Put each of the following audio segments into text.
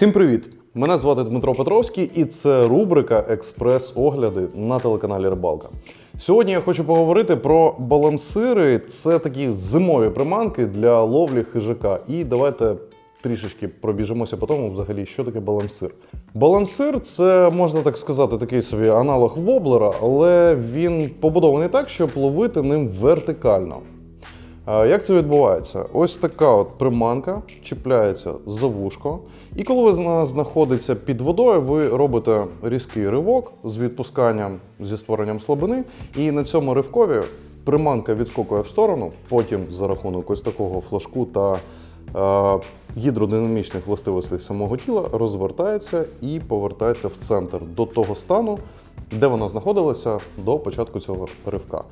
Всім привіт! Мене звати Дмитро Петровський, і це рубрика Експрес-огляди на телеканалі Рибалка. Сьогодні я хочу поговорити про балансири. Це такі зимові приманки для ловлі хижака. І давайте трішечки пробіжимося по тому, взагалі, що таке балансир. Балансир це можна так сказати, такий собі аналог воблера, але він побудований так, щоб ловити ним вертикально. Як це відбувається? Ось така от приманка чіпляється за вушко, і коли вона знаходиться під водою, ви робите різкий ривок з відпусканням зі створенням слабини, і на цьому ривкові приманка відскокує в сторону, потім за рахунок ось такого флажку та е, гідродинамічних властивостей самого тіла розвертається і повертається в центр до того стану, де вона знаходилася до початку цього ривка.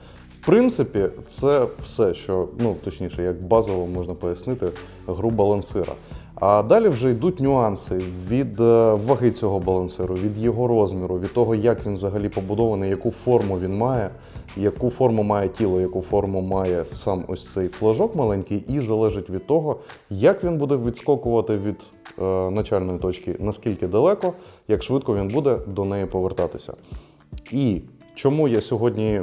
В принципі, це все, що ну точніше, як базово можна пояснити гру балансира. А далі вже йдуть нюанси від е, ваги цього балансиру, від його розміру, від того, як він взагалі побудований, яку форму він має, яку форму має тіло, яку форму має сам ось цей флажок маленький, і залежить від того, як він буде відскокувати від е, начальної точки, наскільки далеко, як швидко він буде до неї повертатися. І чому я сьогодні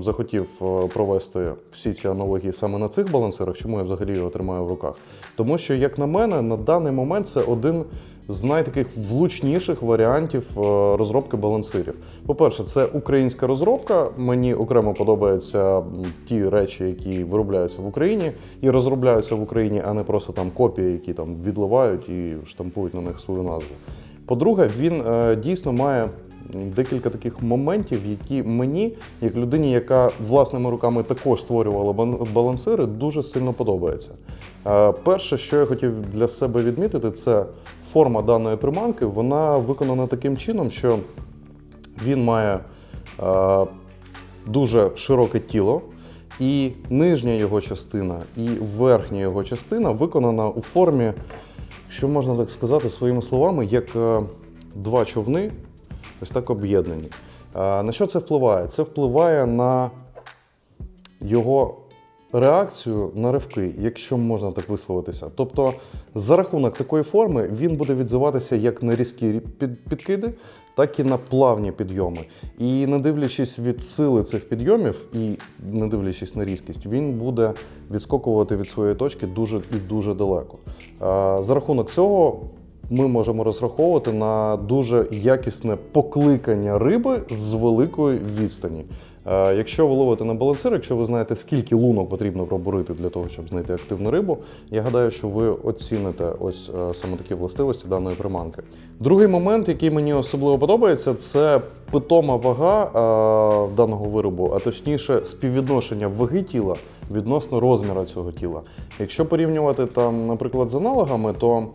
захотів е, провести всі ці аналогії саме на цих балансирах, чому я взагалі його тримаю в руках? Тому що, як на мене, на даний момент це один з найтаких влучніших варіантів е, розробки балансирів. По-перше, це українська розробка. Мені окремо подобаються ті речі, які виробляються в Україні і розробляються в Україні, а не просто там копії, які там відливають і штампують на них свою назву. По-друге, він е, дійсно має декілька таких моментів, які мені, як людині, яка власними руками також створювала балансири, дуже сильно подобається. Е, Перше, що я хотів для себе відмітити, це форма даної приманки. Вона виконана таким чином, що він має е, дуже широке тіло, і нижня його частина, і верхня його частина виконана у формі, що можна так сказати своїми словами, як е, два човни, ось так об'єднані. На що це впливає? Це впливає на його реакцію на ривки, якщо можна так висловитися. Тобто, за рахунок такої форми він буде відзиватися як на різкі підкиди, так і на плавні підйоми. І не дивлячись від сили цих підйомів, і не дивлячись на різкість, він буде відскокувати від своєї точки дуже і дуже далеко. За рахунок цього ми можемо розраховувати на дуже якісне покликання риби з великої відстані. Е, Якщо ви ловите на балансир, якщо ви знаєте, скільки лунок потрібно пробурити для того, щоб знайти активну рибу, я гадаю, що ви оціните ось е, саме такі властивості даної приманки. Другий момент, який мені особливо подобається, це питома вага е, даного виробу, а точніше співвідношення ваги тіла відносно розміру цього тіла. Якщо порівнювати там, наприклад, з аналогами, то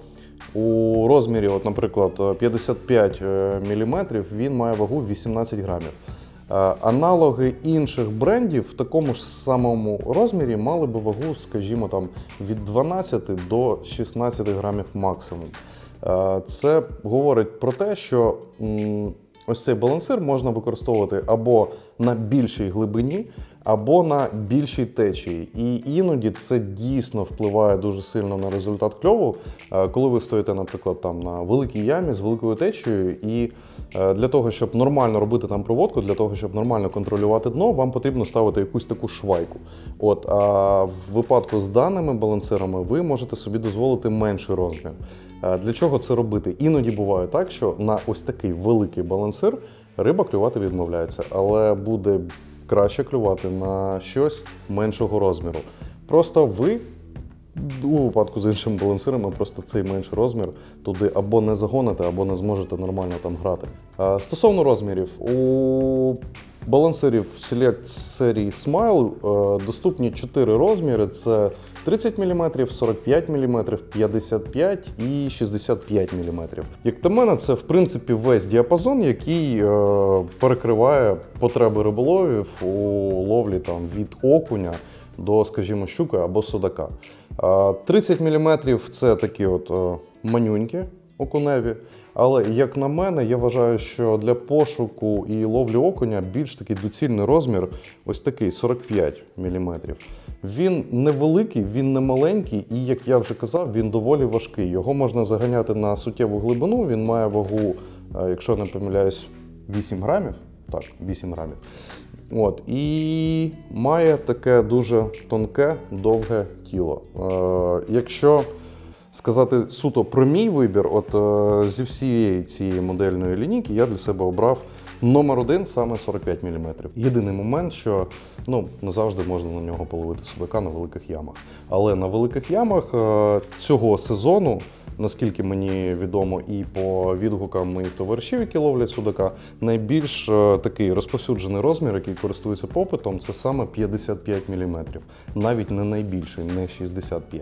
у розмірі, от, наприклад, 55 мм, він має вагу 18 грамів. Е, Аналоги інших брендів в такому ж самому розмірі мали би вагу, скажімо, там від 12 до 16 грамів максимум. Е, Це говорить про те, що ось цей балансир можна використовувати або на більшій глибині, або на більшій течії. І іноді це дійсно впливає дуже сильно на результат кльову, е, коли ви стоїте, наприклад, там на великій ямі з великою течією, і е, для того, щоб нормально робити там проводку, для того, щоб нормально контролювати дно, вам потрібно ставити якусь таку швайку. От, а в випадку з даними балансирами ви можете собі дозволити менший розмір. Е, Для чого це робити? Іноді буває так, що на ось такий великий балансир риба клювати відмовляється, але буде краще клювати на щось меншого розміру. Просто ви у випадку з іншими балансирами просто цей менший розмір туди або не загоните, або не зможете нормально там грати. Стосовно розмірів, у балансирів Select серії Smile е, доступні 4 розміри: це 30 мм, 45 мм, 55 і 65 мм. Як на мене, це в принципі весь діапазон, який е, перекриває потреби риболовів у ловлі там від окуня до, скажімо, щуки або судака. 30 мм це такі от е, манюньки, окуневі. Але як на мене, я вважаю, що для пошуку і ловлі окуня більш такий доцільний розмір ось такий 45 мм. Він невеликий, він не маленький, і як я вже казав, він доволі важкий. Його можна заганяти на суттєву глибину. Він має вагу, е, якщо не помиляюсь, 8 грамів. Так, 8 грамів. От, і має таке дуже тонке, довге тіло. Е, якщо сказати суто про мій вибір, от е, зі всієї цієї модельної лінійки я для себе обрав номер один саме 45 мм. Єдиний момент, що ну, не завжди можна на нього половити судака на великих ямах. Але на великих ямах е, цього сезону. Наскільки мені відомо, і по відгукам моїх товаришів, які ловлять судака, найбільш е, такий розповсюджений розмір, який користується попитом, це саме 55 мм. Навіть не найбільший, не 65.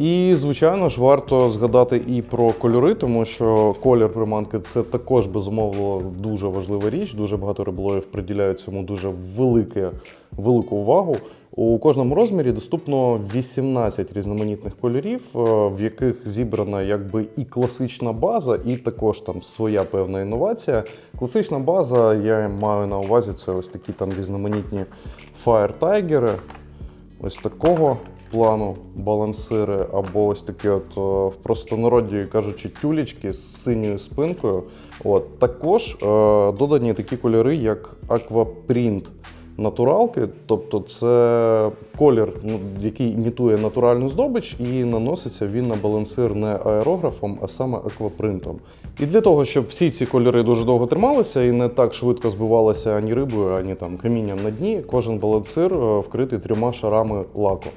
І, звичайно ж, варто згадати і про кольори, тому що колір приманки це також безумовно дуже важлива річ. Дуже багато риболовів приділяють цьому дуже велике, велику увагу. У кожному розмірі доступно 18 різноманітних кольорів, е, в яких зібрана якби і класична база, і також там своя певна інновація. Класична база, я маю на увазі, це ось такі там різноманітні Fire Tiger, ось такого плану балансири, або ось такі, от в простонароді кажучи, тюлечки з синьою спинкою. От також е, додані такі кольори, як аквапринт натуралки, тобто це колір, ну, який імітує натуральну здобич, і наноситься він на балансир не аерографом, а саме аквапринтом. І для того, щоб всі ці кольори дуже довго трималися і не так швидко збивалися ані рибою, ані там камінням на дні, кожен балансир е, вкритий трьома шарами лаку.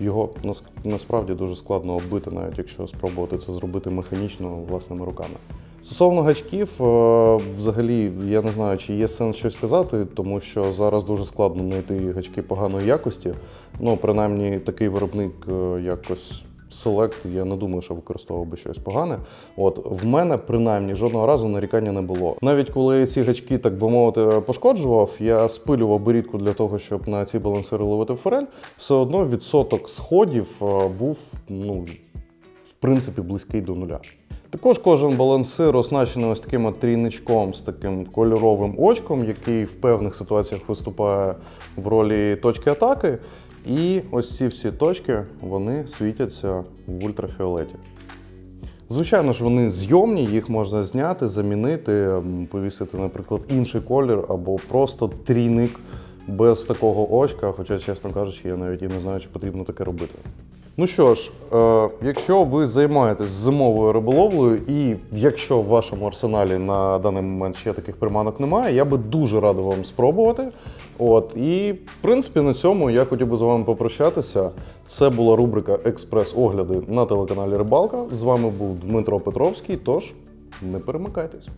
Його нас- насправді дуже складно оббити, навіть якщо спробувати це зробити механічно власними руками. Стосовно гачків, е, взагалі я не знаю, чи є сенс щось сказати, тому що зараз дуже складно знайти гачки поганої якості. Ну, принаймні, такий виробник, е, якось Select, я не думаю, що використовував би щось погане. От в мене принаймні жодного разу нарікання не було. Навіть коли ці гачки, так би мовити, пошкоджував, я спилював борідку для того, щоб на ці балансири ловити форель. Все одно відсоток сходів е, був ну в принципі близький до нуля. Також кожен балансир оснащений ось таким трійничком з таким кольоровим очком, який в певних ситуаціях виступає в ролі точки атаки. І ось ці всі точки вони світяться в ультрафіолеті. Звичайно ж, вони зйомні, їх можна зняти, замінити, повісити, наприклад, інший колір або просто трійник без такого очка. Хоча, чесно кажучи, я навіть і не знаю, чи потрібно таке робити. Ну що ж, е, якщо ви займаєтесь зимовою риболовлею, і якщо в вашому арсеналі на даний момент ще таких приманок немає, я би дуже радий вам спробувати. От і в принципі на цьому я хотів би з вами попрощатися. Це була рубрика Експрес-огляди на телеканалі Рибалка. З вами був Дмитро Петровський. Тож не перемикайтесь.